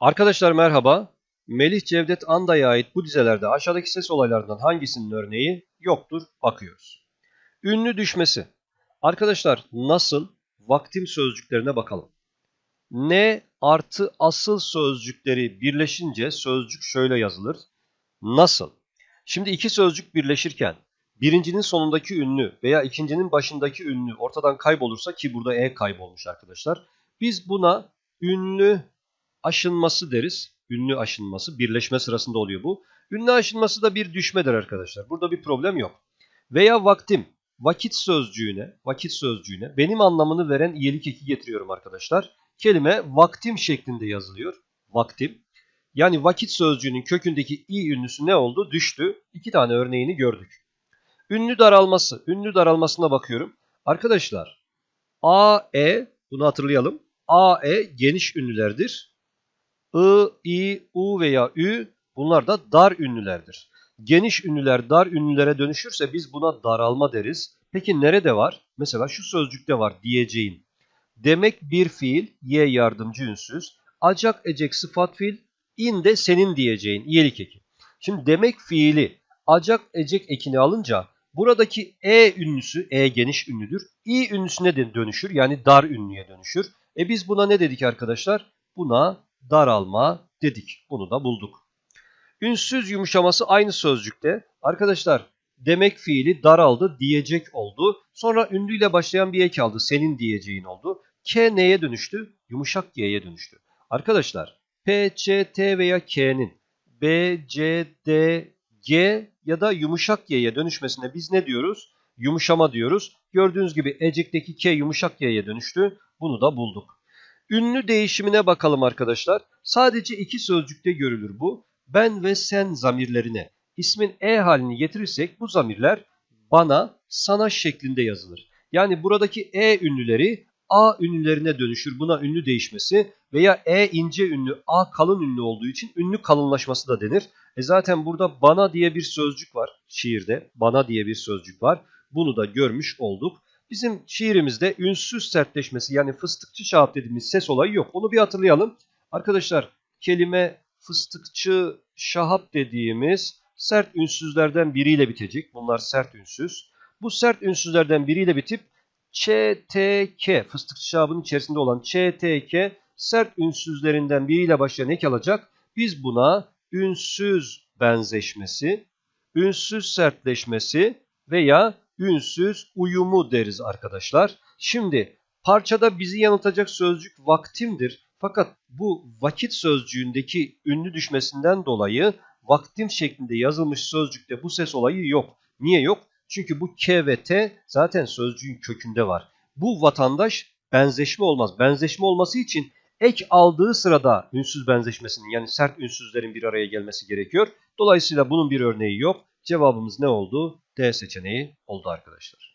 Arkadaşlar merhaba. Melih Cevdet Anda'ya ait bu dizelerde aşağıdaki ses olaylarından hangisinin örneği yoktur bakıyoruz. Ünlü düşmesi. Arkadaşlar nasıl vaktim sözcüklerine bakalım. Ne artı asıl sözcükleri birleşince sözcük şöyle yazılır. Nasıl? Şimdi iki sözcük birleşirken birincinin sonundaki ünlü veya ikincinin başındaki ünlü ortadan kaybolursa ki burada e kaybolmuş arkadaşlar. Biz buna ünlü aşınması deriz. Ünlü aşınması birleşme sırasında oluyor bu. Ünlü aşınması da bir düşmedir arkadaşlar. Burada bir problem yok. Veya vaktim vakit sözcüğüne, vakit sözcüğüne benim anlamını veren iyilik eki getiriyorum arkadaşlar. Kelime vaktim şeklinde yazılıyor. Vaktim. Yani vakit sözcüğünün kökündeki i ünlüsü ne oldu? Düştü. İki tane örneğini gördük. Ünlü daralması. Ünlü daralmasına bakıyorum. Arkadaşlar a, e bunu hatırlayalım. A, E geniş ünlülerdir. I, I, U veya Ü bunlar da dar ünlülerdir. Geniş ünlüler dar ünlülere dönüşürse biz buna daralma deriz. Peki nerede var? Mesela şu sözcükte var diyeceğin. Demek bir fiil, y yardımcı ünsüz. Acak ecek sıfat fiil, in de senin diyeceğin iyelik eki. Şimdi demek fiili acak ecek ekini alınca buradaki e ünlüsü, e geniş ünlüdür. i ünlüsüne de dönüşür yani dar ünlüye dönüşür. E biz buna ne dedik arkadaşlar? Buna daralma dedik. Bunu da bulduk. Ünsüz yumuşaması aynı sözcükte. Arkadaşlar demek fiili daraldı diyecek oldu. Sonra ünlüyle başlayan bir ek aldı. Senin diyeceğin oldu. K neye dönüştü? Yumuşak G'ye dönüştü. Arkadaşlar P, C, T veya K'nin B, C, D, G ya da yumuşak Y'ye dönüşmesine biz ne diyoruz? Yumuşama diyoruz. Gördüğünüz gibi ecekteki K yumuşak Y'ye dönüştü. Bunu da bulduk. Ünlü değişimine bakalım arkadaşlar. Sadece iki sözcükte görülür bu. Ben ve sen zamirlerine ismin e halini getirirsek bu zamirler bana, sana şeklinde yazılır. Yani buradaki e ünlüleri a ünlülerine dönüşür. Buna ünlü değişmesi veya e ince ünlü, a kalın ünlü olduğu için ünlü kalınlaşması da denir. E zaten burada bana diye bir sözcük var şiirde. Bana diye bir sözcük var. Bunu da görmüş olduk. Bizim şiirimizde ünsüz sertleşmesi yani fıstıkçı şahap dediğimiz ses olayı yok. Onu bir hatırlayalım. Arkadaşlar kelime fıstıkçı şahap dediğimiz sert ünsüzlerden biriyle bitecek. Bunlar sert ünsüz. Bu sert ünsüzlerden biriyle bitip ÇTK fıstıkçı şahabının içerisinde olan ÇTK sert ünsüzlerinden biriyle başlayan ek alacak. Biz buna ünsüz benzeşmesi, ünsüz sertleşmesi veya ünsüz uyumu deriz arkadaşlar. Şimdi parçada bizi yanıltacak sözcük vaktimdir. Fakat bu vakit sözcüğündeki ünlü düşmesinden dolayı vaktim şeklinde yazılmış sözcükte bu ses olayı yok. Niye yok? Çünkü bu K ve T zaten sözcüğün kökünde var. Bu vatandaş benzeşme olmaz. Benzeşme olması için ek aldığı sırada ünsüz benzeşmesinin yani sert ünsüzlerin bir araya gelmesi gerekiyor. Dolayısıyla bunun bir örneği yok. Cevabımız ne oldu? D seçeneği oldu arkadaşlar.